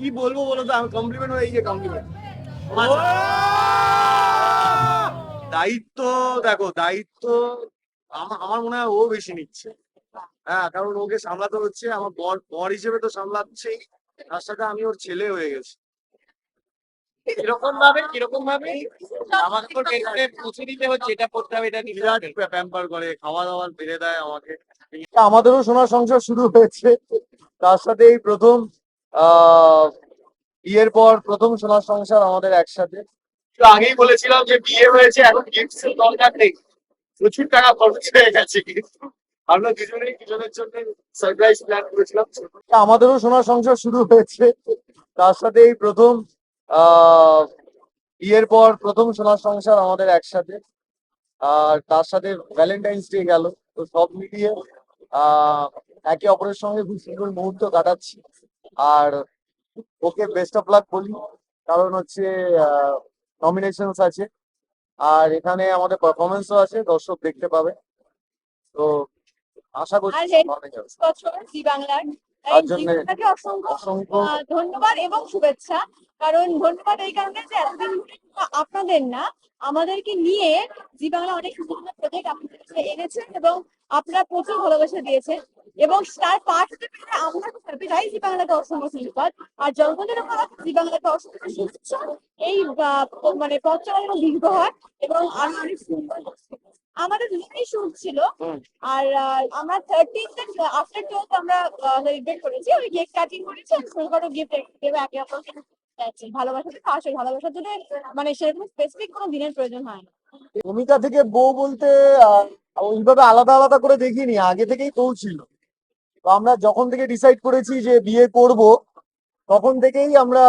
কি বলব বলো তো? আমি কমপ্লিমেন্ট হয়ে এই যে কমপ্লিমেন্ট দায়িত্ব দেখো দায়িত্ব আমার মনে হয় ও বেশি নিচ্ছে। হ্যাঁ কারণ ওকে সামলাতে হচ্ছে আমার বর বর হিসেবে তো সামলাচ্ছেই তার সাথে আমি ওর ছেলে হয়ে গেছি। কীরকম ভাবে কীরকম ভাবে আমাকে তো টেস্টে পৌঁছে দিতে হচ্ছে এটা করতে হবে এটা নিতে বিরাট প্যাম্পার করে খাওয়া দাওয়া বেড়ে দেয় আমাকে। আমাদেরও সোনার সংসার শুরু হয়েছে তার সাথে এই প্রথম বিয়ের পর প্রথম সোনার সংসার আমাদের একসাথে। একটু আগেই বলেছিলাম যে বিয়ে হয়েছে, এখন গিফটস এর দরকার নেই। প্রচুর টাকা খরচ হয়ে গেছে আমরা দুজনেই, দুজনের জন্য সারপ্রাইজ প্ল্যান করেছিলাম। আমাদেরও সোনার সংসার শুরু হয়েছে। তার সাথে এই প্রথম বিয়ের পর প্রথম সোনার সংসার আমাদের একসাথে। আর তার সাথে ভ্যালেন্টাইন্স ডে গেল। তো সব মিলিয়ে একে অপরের সঙ্গে খুব সুন্দর মুহূর্ত কাটাচ্ছি। আর ওকে বেস্ট অফ লাক বলি কারণ হচ্ছে নমিনেশনস আছে। আর এখানে আমাদের পারফরমেন্সও আছে দর্শক দেখতে পাবে। তো আশা করছি। বছর জি বাংলার অসংখ্য ধন্যবাদ এবং শুভেচ্ছা। কারণ ধন্যবাদ এই কারণে যে এতদিন আপনাদের না আমাদেরকে নিয়ে জি বাংলা অনেক সুন্দর সুন্দর প্রজেক্ট আপনাদের এনেছেন এবং আপনারা প্রচুর ভালোবাসা দিয়েছেন। এবং তার হতে পেরে আমরা হ্যাপি তাই জি বাংলাকে অসংখ্য ধন্যবাদ। আর জন্মদিনের পর জি বাংলাকে অসংখ্য শুভেচ্ছা। এই মানে পথ চলা যেন দীর্ঘ হয় এবং আরও অনেক সুন্দর আমাদের দুজনেই শুট ছিল। আর আমরা থার্টিন আফটার টুয়েলভ আমরা সেলিব্রেট করেছি। ওই কেক কাটিং করেছি। আর ছোটখাটো গিফট দেবে একে অপরকে যাচ্ছি ভালোবাসা তো আসলে ভালোবাসার জন্য মানে সেরকম স্পেসিফিক কোনো দিনের প্রয়োজন হয় না। ভূমিকা থেকে বউ বলতে ওইভাবে আলাদা আলাদা করে দেখিনি। আগে থেকেই বউ ছিল। তো আমরা যখন থেকে ডিসাইড করেছি যে বিয়ে করব তখন থেকেই আমরা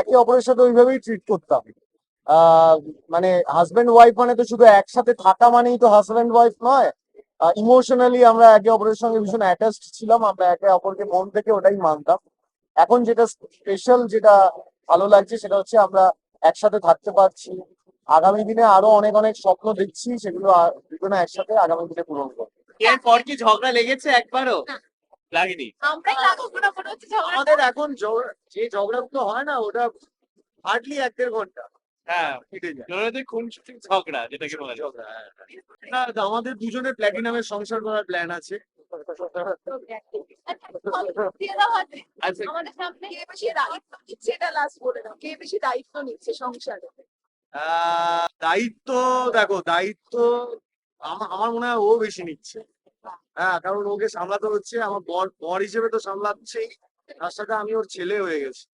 একে অপরের সাথে ওইভাবেই ট্রিট করতাম। আহ, মানে হাজবেন্ড ওয়াইফ মানে তো শুধু একসাথে থাকা মানেই তো হাজবেন্ড ওয়াইফ নয় ইমোশনালি আমরা একে অপরের সঙ্গে ভীষণ অ্যাটাচড ছিলাম আমরা একে অপরকে মন থেকে ওটাই মানতাম। এখন যেটা স্পেশাল যেটা ভালো লাগছে সেটা হচ্ছে আমরা একসাথে থাকতে পারছি। আগামী দিনে আরও অনেক অনেক স্বপ্ন দেখছি সেগুলো দুজনে একসাথে আগামী দিনে পূরণ করব। এরপর কি ঝগড়া লেগেছে একবারও? লাগেনি। আমরাই লাগুবো না মনে হচ্ছে ঝগড়া আমাদের এখন ঝগড়া- যে ঝগড়াগুলো হয় না ওটা হার্ডলি এক দেড় ঘণ্টা হ্যাঁ কেটে যায়। জনদের খুন ঝগড়া যেটাকে বলা যায়। ঝগড়া, হ্যাঁ, হ্যাঁ। না তো আমাদের দুজনের প্ল্যাটিনামের সংসার করার প্ল্যান আছে। দিয়ে দাও হাতে। আচ্ছা। আমাদের সামনে কে বেশি দায়িত্ব নিচ্ছে এটা লাস্ট বলে দাও। কে বেশি দায়িত্ব নিচ্ছে সংসারে? আহ, দায়িত্ব দেখো দায়িত্ব আমা- আমার মনে হয় ও বেশি নিচ্ছে। হ্যাঁ কারণ ওকে সামলাতে হচ্ছে আমার বর বর হিসেবে তো সামলাচ্ছেই তার সাথে আমি ওর ছেলে হয়ে গেছি।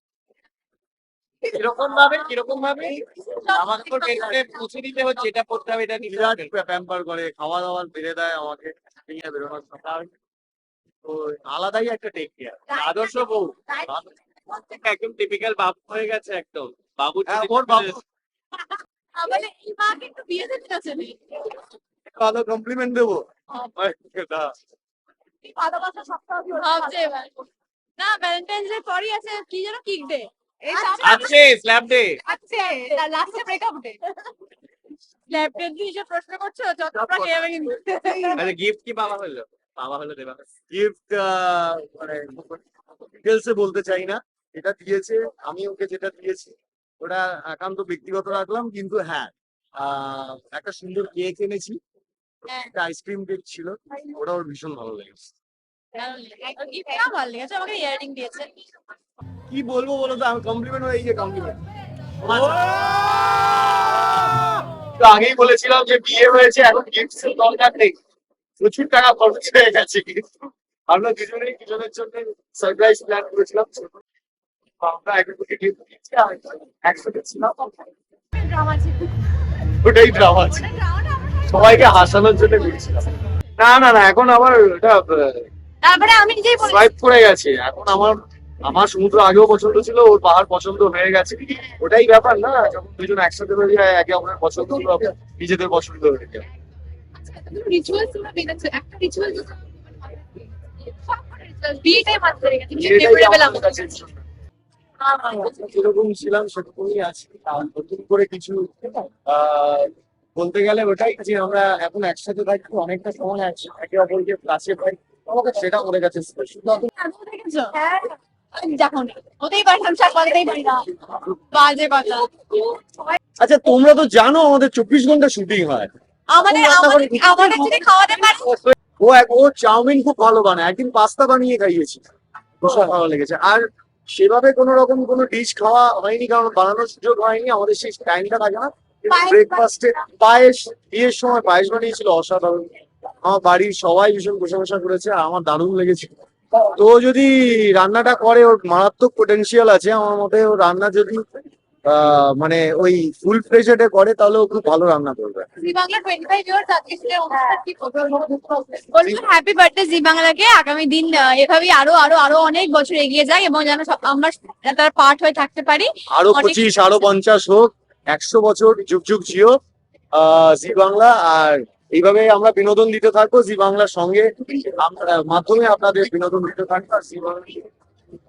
কীরকম ভাবে কীরকম ভাবে আমাকে তো টেস্টে পৌঁছে দিতে হচ্ছে এটা করতে হবে এটা বিরাট প্যাম্পার করে খাওয়া দাওয়া বেড়ে দেয় আমাকে নিয়ে বেরোনোর সময়। তো আলাদাই একটা টেক কেয়ার আদর্শ বউ। একদম টিপিক্যাল বাবু হয়ে গেছে একদম। বাবু হ্যাঁ, ওর বাবু। আমাদের এই মা কিন্তু বিয়ে দিতে আছে ভালো কমপ্লিমেন্ট দেবো। ভালোবাসা সপ্তাহ ভাবছে এবার না ভ্যালেন্টাইন্স ডে পরই আছে কি যেন কিক ডে আছে স্ল্যাব ডে আছে লাস্টে ব্রেকআপ ডে স্ল্যাব ডে দিয়ে যে প্রশ্ন করছ যাবে কিন্তু। আচ্ছা গিফট কি বাবা হলো? বাবা হলো দেবা। গিফট মানে ডিটেলসে বলতে চাই না। এটা দিয়েছে আমি ওকে যেটা দিয়েছি ওটা একান্ত ব্যক্তিগত রাখলাম কিন্তু হ্যাঁ আহ, একটা সুন্দর কেক এনেছি। একটা আইসক্রিম কেক ছিল, ওটা ওর ভীষণ ভালো লেগেছে। কি বলব বলো তো, আমি কমপ্লিমেন্ট হয়ে এই যে কমপ্লিমেন্ট আগেই বলেছিলাম যে বিয়ে হয়েছে, এখন দরকার নেই। প্রচুর টাকা খরচ হয়ে গেছে। আমরা দুজনেই দুজনের জন্য সারপ্রাইজ প্ল্যান করেছিলাম। আমরা গিফট দিয়েছি আর একসাথে ছিলাম ওটাই ড্রামা আছে। সবাইকে হাসানোর জন্য করেছিলাম না না না এখন আবার এটা তারপরে আমি নিজেই বলি সোয়াইপ করে গেছে। এখন আমার আমার সমুদ্র আগেও পছন্দ ছিল ওর পাহাড় পছন্দ হয়ে গেছে। ওটাই ব্যাপার না যখন দুজন একসাথে হয়ে যায় একে অপরের পছন্দ নিজেদের পছন্দ হয়ে যায় হয়ে কাছে। যেরকম ছিলাম সেরকমই আছি। নতুন করে কিছু আহ, বলতে গেলে ওটাই যে আমরা এখন একসাথে থাকি অনেকটা সময় আছে একে অপরকে কাছে পাই আমাকে সেটা আমাদের কাছে হ্যাঁ আচ্ছা তোমরা তো জানো আমাদের চব্বিশ ঘণ্টা শুটিং হয়। ও এক ও চাউমিন খুব ভালো বানায় একদিন পাস্তা বানিয়ে খাইয়েছি। ভীষণ ভালো লেগেছে। আর সেভাবে কোনো রকম কোনো ডিশ খাওয়া হয়নি কারণ বানানোর সুযোগ হয়নি আমাদের সেই টাইমটা থাকে না। ব্রেকফাস্টে পায়েস বিয়ের সময় পায়েস বানিয়েছিল অসাধারণ। আমার বাড়ির সবাই ভীষণ প্রশংসা করেছে আর আমার দারুণ লেগেছে। তো যদি রান্নাটা করে ওর মারাত্মক পোটেনশিয়াল আছে আমার মতে ওর রান্না যদি মানে ওই ফুল প্রেশারে করে তাহলে ও খুব ভালো রান্না করবে। Zee Bangla twenty five years আজকে হ্যাপি বার্থডে জি বাংলাকে আগামী দিন এভাবেই আরও আরও আরও অনেক বছর এগিয়ে যায় এবং যেন সব- আমরা তার পার্ট হয়ে থাকতে পারি। আরও অনেক পঁচিশ আরও পঞ্চাশ হোক একশো বছর যুগ যুগ জিও জি বাংলা, আর এইভাবে আমরা বিনোদন দিতে থাকব, জি বাংলার সঙ্গে মাধ্যমে আপনাদের বিনোদন দিতে থাকব, আর জি বাংলা